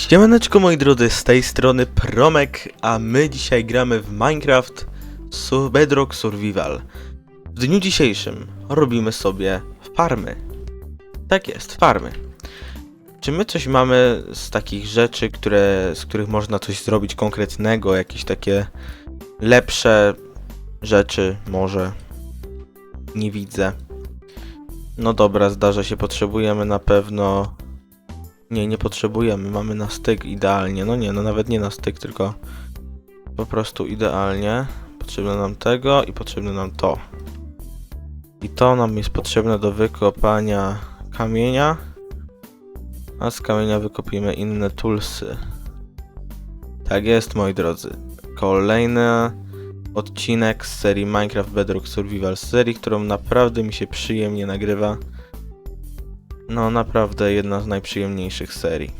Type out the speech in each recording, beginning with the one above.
Siemaneczko moi drodzy, z tej strony Promek, a my dzisiaj gramy w Minecraft Bedrock Survival. W dniu dzisiejszym robimy sobie farmy. Tak jest, farmy. Czy my coś mamy z takich rzeczy, które, z których można coś zrobić konkretnego, jakieś takie lepsze rzeczy może? Nie widzę. No dobra, zdarza się, potrzebujemy na pewno nie, nie potrzebujemy. Mamy na styk idealnie. No nie, no nawet nie na styk, tylko po prostu idealnie. Potrzebne nam tego i potrzebne nam to. I to nam jest potrzebne do wykopania kamienia. A z kamienia wykopimy inne toolsy. Tak jest, moi drodzy. Kolejny odcinek z serii Minecraft Bedrock Survival. Serii, którą naprawdę mi się przyjemnie nagrywa. No, naprawdę jedna z najprzyjemniejszych serii.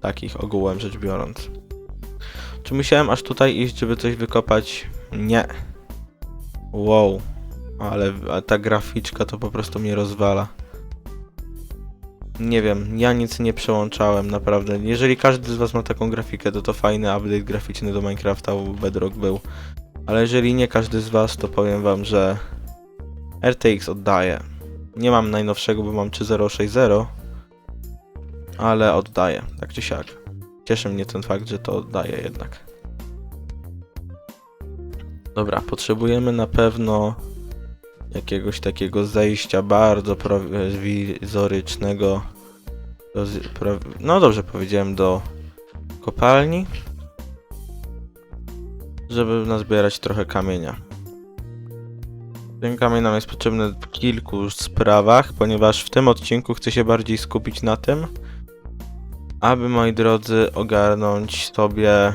Takich ogółem rzecz biorąc. Czy musiałem aż tutaj iść, żeby coś wykopać? Nie. Wow. Ale ta graficzka to po prostu mnie rozwala. Nie wiem, ja nic nie przełączałem, naprawdę. Jeżeli każdy z was ma taką grafikę, to to fajny update graficzny do Minecrafta Bedrock był. Ale jeżeli nie każdy z was, to powiem wam, że RTX oddaje. Nie mam najnowszego, bo mam 3060, ale oddaję, tak czy siak. Cieszy mnie ten fakt, że to oddaje jednak. Dobra, potrzebujemy na pewno jakiegoś takiego zejścia bardzo prowizorycznego. No dobrze powiedziałem, do kopalni, żeby nazbierać trochę kamienia. Ten kamień nam jest potrzebny w kilku sprawach, ponieważ w tym odcinku chcę się bardziej skupić na tym, aby moi drodzy ogarnąć sobie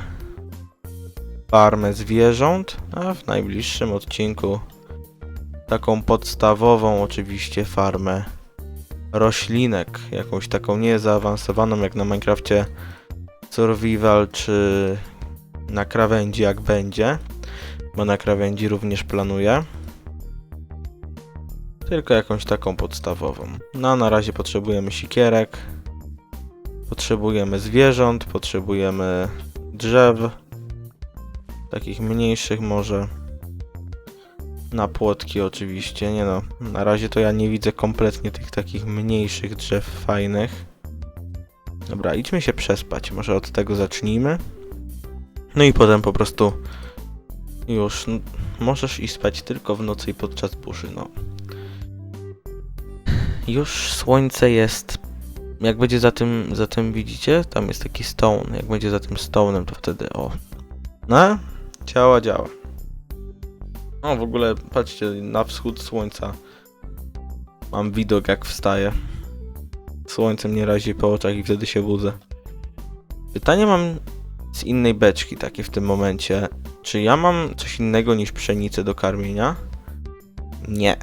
farmę zwierząt, a w najbliższym odcinku taką podstawową oczywiście farmę roślinek, jakąś taką nie zaawansowaną jak na Minecrafcie Survival czy na krawędzi jak będzie, bo na krawędzi również planuję tylko jakąś taką podstawową. No, na razie potrzebujemy sikierek, potrzebujemy zwierząt, potrzebujemy drzew, takich mniejszych może. Na płotki oczywiście, nie no. Na razie to ja nie widzę kompletnie tych takich mniejszych drzew fajnych. Dobra, idźmy się przespać, może od tego zacznijmy. No i potem po prostu już możesz iść spać tylko w nocy i podczas burzy, no. Już słońce jest. Jak będzie za tym, za tym widzicie, tam jest taki stone. Jak będzie za tym stone'em, to wtedy o. No, działa, działa. O, w ogóle patrzcie, na wschód słońca mam widok jak wstaję. Słońce mnie razi po oczach i wtedy się budzę. Pytanie mam z innej beczki takie w tym momencie. Czy ja mam coś innego niż pszenicę do karmienia? Nie.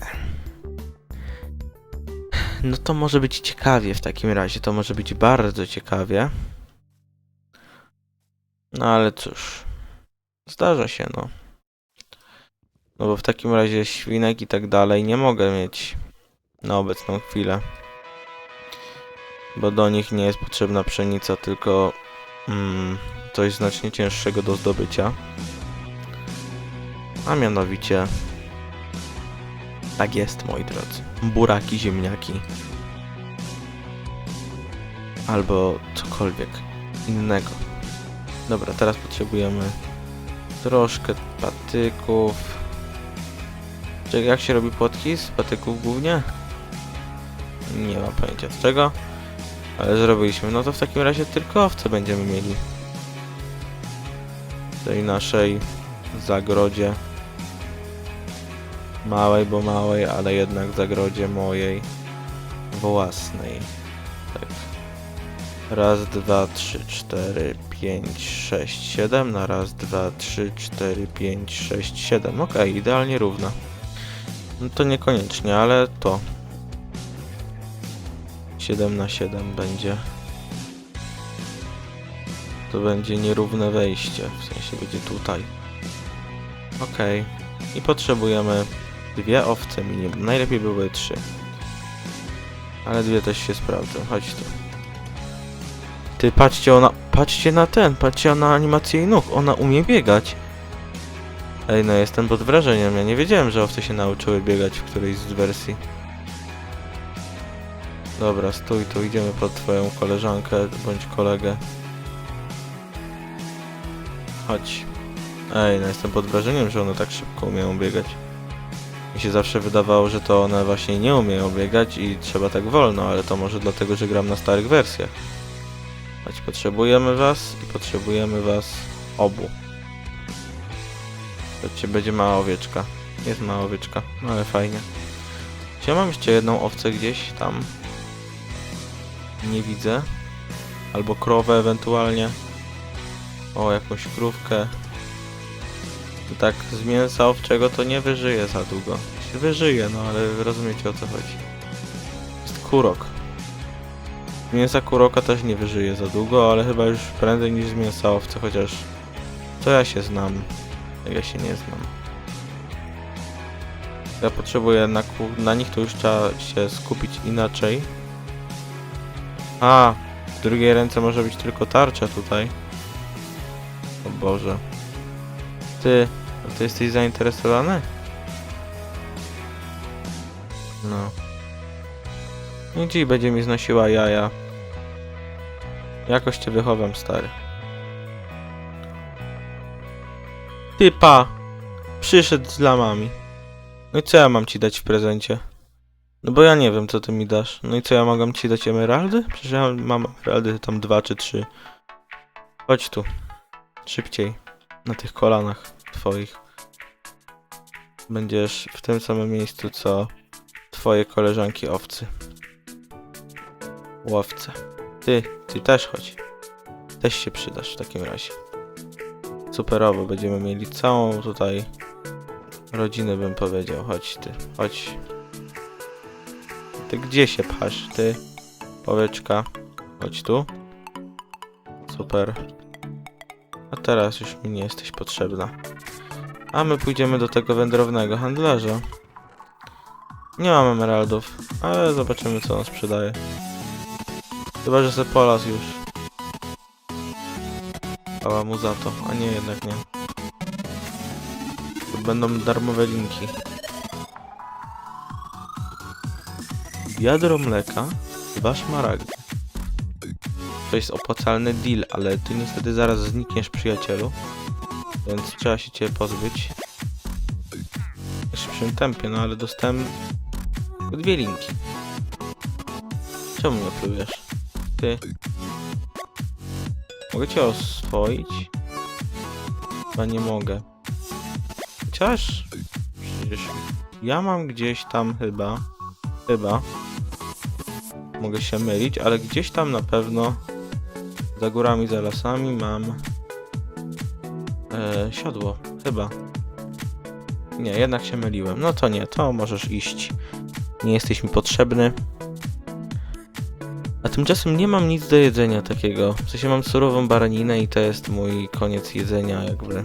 No to może być ciekawie w takim razie. To może być bardzo ciekawie. No ale cóż. Zdarza się, no. No bo w takim razie świnek i tak dalej nie mogę mieć na obecną chwilę. Bo do nich nie jest potrzebna pszenica, tylko mm, coś znacznie cięższego do zdobycia. A mianowicie tak jest, moi drodzy. Buraki, ziemniaki. Albo cokolwiek innego. Dobra, teraz potrzebujemy troszkę patyków. Czekaj, jak się robi płotki z patyków głównie? Nie mam pojęcia z czego. Ale zrobiliśmy. No to w takim razie tylko owce będziemy mieli. W tej naszej zagrodzie. Małej, bo małej, ale jednak w zagrodzie mojej własnej. Tak. Raz, dwa, trzy, cztery, pięć, sześć, siedem. Na raz, dwa, trzy, cztery, pięć, sześć, siedem. Okej, idealnie równo. No to niekoniecznie, ale to. 7 na 7 będzie. To będzie nierówne wejście, w sensie będzie tutaj. Okej. I potrzebujemy dwie owce minimum. Najlepiej by były trzy. Ale dwie też się sprawdzą. Chodź tu. Ty, patrzcie, ona... Patrzcie na ten, patrzcie na animację jej nóg. Ona umie biegać. Ej, no jestem pod wrażeniem. Ja nie wiedziałem, że owce się nauczyły biegać w którejś z wersji. Dobra, stój tu, idziemy pod twoją koleżankę bądź kolegę. Chodź. Ej, no jestem pod wrażeniem, że one tak szybko umieją biegać. Mi się zawsze wydawało, że to one właśnie nie umieją biegać i trzeba tak wolno, ale to może dlatego, że gram na starych wersjach. Chodź, potrzebujemy was i potrzebujemy was obu. Chodźcie, będzie mała owieczka. Jest mała owieczka, no ale fajnie. Czy ja mam jeszcze jedną owcę gdzieś tam? Nie widzę. Albo krowę ewentualnie. O, jakąś krówkę. Tak, z mięsa owczego to nie wyżyje za długo. Się wyżyje, no ale rozumiecie o co chodzi. Jest kurok. Z mięsa kuroka też nie wyżyje za długo, ale chyba już prędzej niż z mięsa owcy, chociaż... To ja się znam. Ja się nie znam. Ja potrzebuję na, na nich to już trzeba się skupić inaczej. A, w drugiej ręce może być tylko tarcza tutaj. O Boże. Ty, a ty jesteś zainteresowany? No. No dziś będzie mi znosiła jaja. Jakoś cię wychowam, stary. Typa! Przyszedł z lamami. No i co ja mam ci dać w prezencie? No bo ja nie wiem, co ty mi dasz. No i co, ja mogę ci dać emeraldy? Przecież ja mam emeraldy tam dwa czy trzy. Chodź tu. Szybciej. Na tych kolanach twoich. Będziesz w tym samym miejscu, co twoje koleżanki owcy. Łowce. Ty, ty też chodź. Też się przydasz w takim razie. Superowo, będziemy mieli całą tutaj rodzinę, bym powiedział. Chodź ty, chodź. Ty gdzie się pchasz, ty? Powieczka. Chodź tu. Super. A teraz już mi nie jesteś potrzebna. A my pójdziemy do tego wędrownego handlarza. Nie mam emeraldów, ale zobaczymy co on sprzedaje. Chyba, że se polas już. Dała mu za to, a nie, jednak nie. To będą darmowe linki. Wiadro mleka, dwa szmaragdy. To jest opłacalny deal, ale ty niestety zaraz znikniesz, przyjacielu. Więc trzeba się cię pozbyć. W szybszym tempie, no ale dostałem dwie linki. Czemu mnie plujesz? Ty. Mogę cię oswoić? Chyba nie mogę. Chociaż... Przecież ja mam gdzieś tam chyba... Chyba... Mogę się mylić, ale gdzieś tam na pewno... Za górami, za lasami mam... E, siodło. Chyba. Nie, jednak się myliłem. No to nie, to możesz iść. Nie jesteś mi potrzebny. A tymczasem nie mam nic do jedzenia takiego. W sensie mam surową baraninę i to jest mój koniec jedzenia jakby.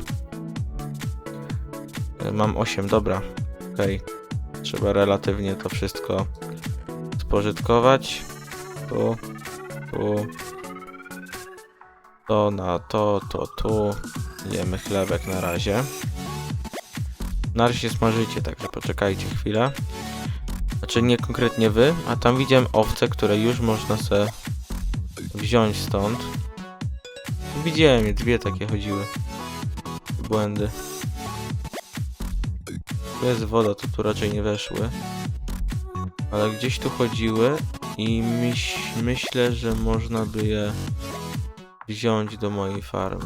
E, Mam 8, dobra. Okej. Trzeba relatywnie to wszystko spożytkować. Tu, tu. To na to, to tu. Jemy chlebek na razie. Na razie smażycie, także poczekajcie chwilę. Znaczy nie konkretnie wy, a tam widziałem owce, które już można se wziąć stąd. Widziałem je, dwie takie chodziły. Błędy. Tu jest woda, to tu raczej nie weszły. Ale gdzieś tu chodziły i myśl, myślę, że można by je wziąć do mojej farmy.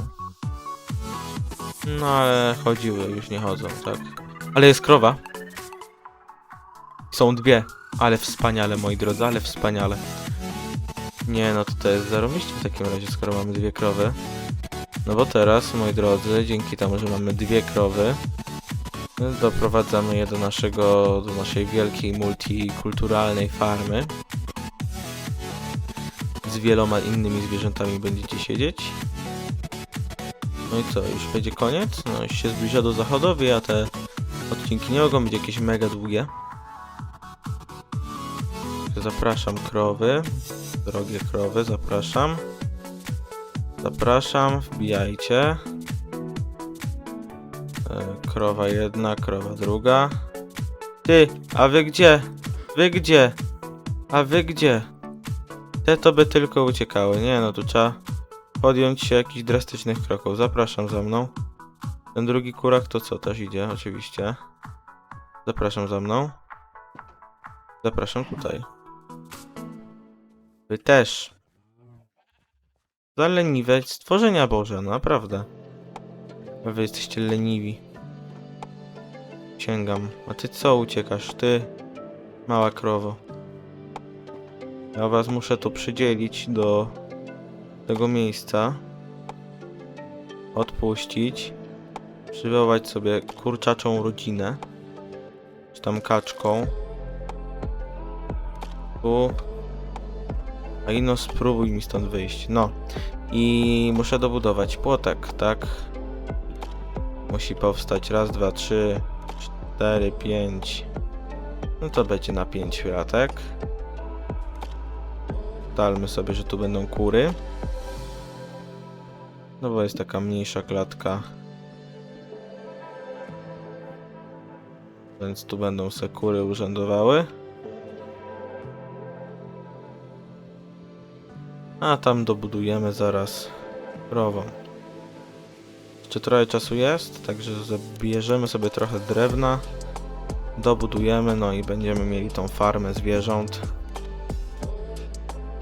No ale chodziły, już nie chodzą, tak. Ale jest krowa. Są dwie. Ale wspaniale, moi drodzy, ale wspaniale. Nie, no to to jest zarobiście w takim razie, skoro mamy dwie krowy. No bo teraz, moi drodzy, dzięki temu, że mamy dwie krowy, doprowadzamy je do naszego, do naszej wielkiej multikulturalnej farmy. Wieloma innymi zwierzętami będziecie siedzieć. No i co, już będzie koniec? No już się zbliża do zachodowi, a te odcinki nie mogą być jakieś mega długie. Zapraszam krowy. Drogie krowy, zapraszam. Zapraszam, wbijajcie. E, Krowa jedna, krowa druga. Ty, a wy gdzie? Wy gdzie? A wy gdzie? Te to by tylko uciekały. Nie no, tu trzeba podjąć się jakichś drastycznych kroków. Zapraszam za mną. Ten drugi kurak to co? Też idzie, oczywiście. Zapraszam za mną. Zapraszam tutaj. Wy też. Za leniwe stworzenia Boże, naprawdę. A Wy jesteście leniwi. Sięgam. A ty co uciekasz? Ty, mała krowo. Ja was muszę tu przydzielić do tego miejsca. Odpuścić. Przywołać sobie kurczaczą rodzinę. Czy tam kaczką. Tu. A ino spróbuj mi stąd wyjść. No. I muszę dobudować płotek, tak? Musi powstać raz, dwa, trzy, cztery, pięć. No to będzie na pięć latek. Ustalmy sobie, że tu będą kury. No bo jest taka mniejsza klatka. Więc tu będą se kury urzędowały. A tam dobudujemy zaraz krową. Jeszcze trochę czasu jest, także zabierzemy sobie trochę drewna. Dobudujemy, no i będziemy mieli tą farmę zwierząt.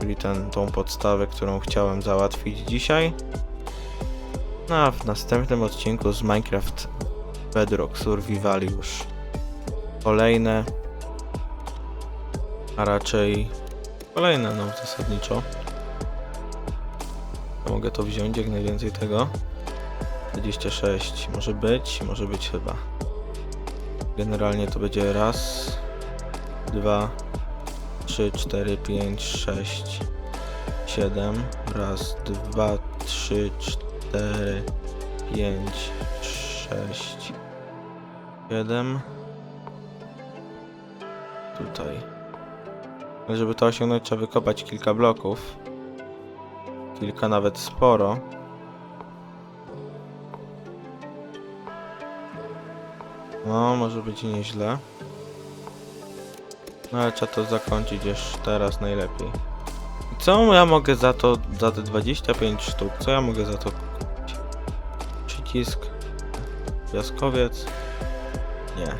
Czyli ten, tą podstawę, którą chciałem załatwić dzisiaj. No a w następnym odcinku z Minecraft Bedrock Survival już kolejne, a raczej kolejne, no zasadniczo. Mogę to wziąć jak najwięcej tego. 26 może być, może być chyba. Generalnie to będzie raz, dwa, trzy, cztery, pięć, sześć, siedem. Raz, dwa, trzy, cztery, pięć, sześć, siedem. Tutaj. Ale Żeby to osiągnąć, trzeba wykopać kilka bloków. Kilka nawet sporo. No, może być nieźle. No ale trzeba to zakończyć już teraz najlepiej. Co ja mogę za to, za te 25 sztuk, co ja mogę za to kupić? Przycisk. Piaskowiec. Nie.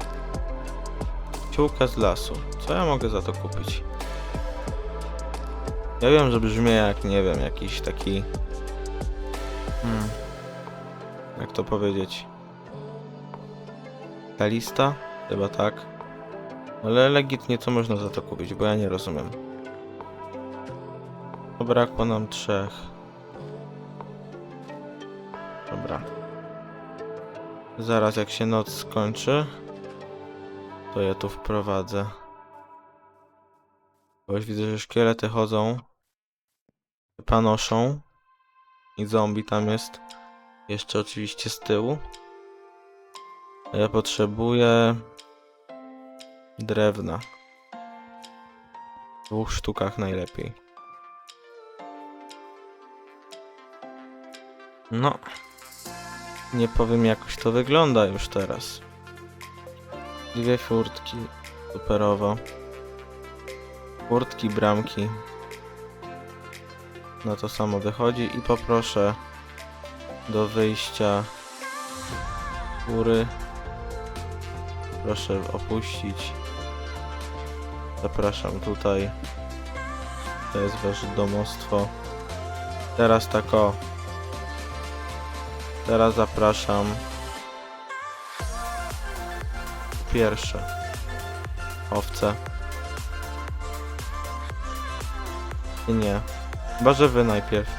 Ciułka z lasu. Co ja mogę za to kupić? Ja wiem, że brzmi jak, nie wiem, jakiś taki... Hmm. Jak to powiedzieć? Kalista? Chyba tak. Ale legitnie co można za to kupić, bo ja nie rozumiem. Brakło nam trzech. Dobra. Zaraz jak się noc skończy, to ja tu wprowadzę. Bo już widzę, że szkielety chodzą. Panoszą. I zombie tam jest. Jeszcze oczywiście z tyłu. Ja potrzebuję drewna. W dwóch sztukach najlepiej. No. Nie powiem jakoś to wygląda już teraz. Dwie furtki. Superowo. Furtki, bramki. Na to samo wychodzi i poproszę do wyjścia góry. Proszę opuścić. Zapraszam tutaj. To jest wasze domostwo. Teraz tak o. Teraz zapraszam. Pierwsze. Owce. I nie. Chyba, że wy najpierw.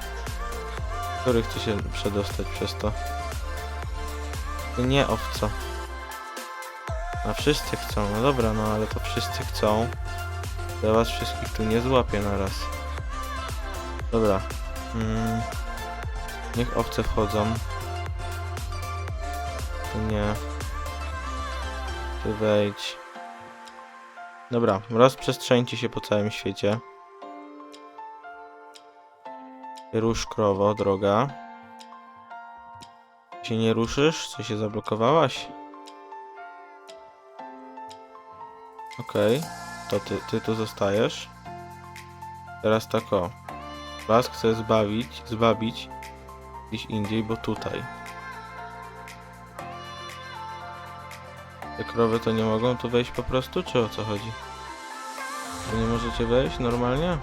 Który chce się przedostać przez to? I nie owca. A wszyscy chcą, no dobra, no ale to wszyscy chcą. Ja was wszystkich tu nie złapię na raz. Dobra. Mm. Niech owce wchodzą. Ty nie. Ty wejdź. Dobra, rozprzestrzeńcie się po całym świecie. Rusz krowo, droga. Się nie ruszysz? Co się zablokowałaś? Okej, to ty, ty tu zostajesz. Teraz tak o. Was chcę zbawić, zbawić gdzieś indziej, bo tutaj. Te krowy to nie mogą tu wejść po prostu, czy o co chodzi? Wy nie możecie wejść normalnie?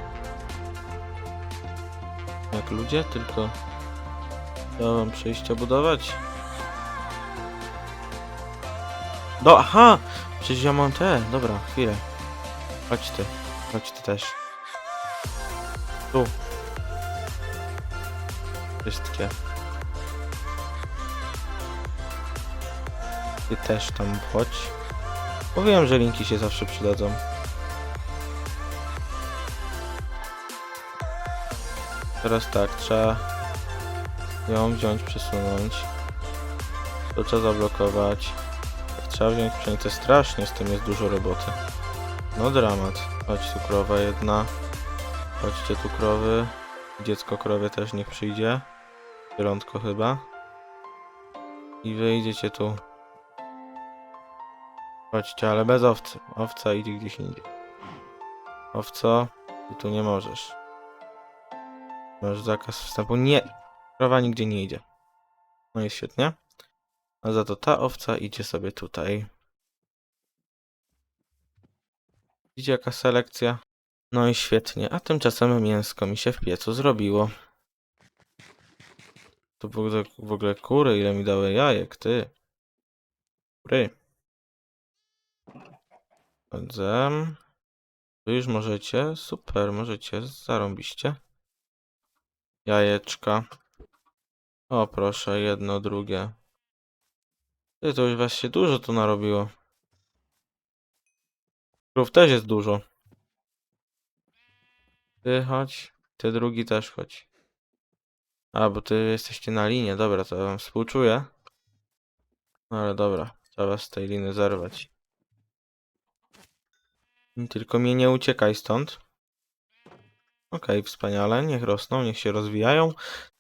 Jak ludzie, tylko trzeba wam przejścia budować. No, aha! Przecież ja mam te, dobra, chwilę. Chodź ty, chodź ty też. Tu. Wszystkie. Ty też tam chodź. Powiem, że linki się zawsze przydadzą. Teraz tak, trzeba ją wziąć, przesunąć. To trzeba zablokować. Trzeba wziąć przejęcie. Strasznie z tym jest dużo roboty. No dramat. Chodź tu krowa jedna. Chodźcie tu krowy. Dziecko krowie też niech przyjdzie. Zielątko chyba. I wyjdziecie tu. Chodźcie, ale bez owcy. Owca idzie gdzieś indziej. Owco, ty tu nie możesz. Masz zakaz wstępu. Nie! Krowa nigdzie nie idzie. No i świetnie. A za to ta owca idzie sobie tutaj. Widzicie jaka selekcja? No i świetnie. A tymczasem mięsko mi się w piecu zrobiło. To w ogóle, w ogóle kury, ile mi dały jajek, ty. Kury. Chodzę. Wy już możecie. Super, możecie. Zarąbiście. Jajeczka. O proszę, jedno, drugie. Ty, to już się dużo tu narobiło. Krów też jest dużo. Ty chodź. Ty drugi też chodź. A, bo ty jesteście na linie. Dobra, to ja wam współczuję. No ale dobra. Trzeba z tej liny zerwać. Tylko mnie nie uciekaj stąd. Okej, wspaniale. Niech rosną, niech się rozwijają.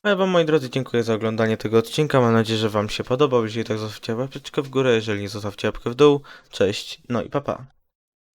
A ja wam, moi drodzy, dziękuję za oglądanie tego odcinka. Mam nadzieję, że wam się podobał. Jeżeli tak, zostawcie łapeczkę w górę. Jeżeli nie, zostawcie łapkę w dół. Cześć, no i papa. Pa.